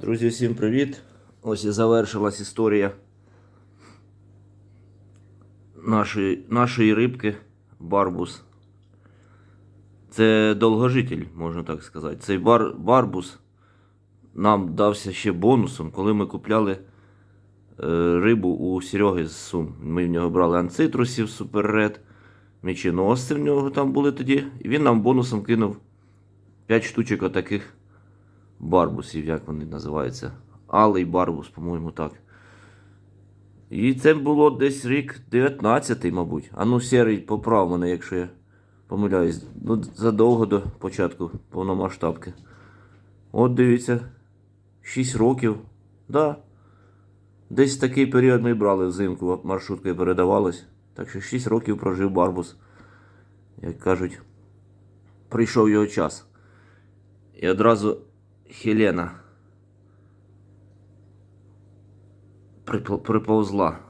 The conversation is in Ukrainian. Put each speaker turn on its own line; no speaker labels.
Друзі, всім привіт! Ось і завершилась історія нашої, нашої рибки Барбус. Це довгожитель, можна так сказати. Цей бар, Барбус нам дався ще бонусом, коли ми купляли е, рибу у Сереги з Сум. Ми в нього брали анцитрусів, суперред, меченоси в нього там були тоді. І він нам бонусом кинув 5 штучок отаких барбусів, як вони називаються. Алий барбус, по-моєму, так. І це було десь рік 19-й, мабуть. А ну, серий, поправ мене, якщо я помиляюсь. Ну, задовго до початку повномасштабки. От дивіться, 6 років. Да. Десь такий період ми брали взимку, маршруткою передавалось. Так що 6 років прожив барбус. Як кажуть, прийшов його час. І одразу Хелена приповзла.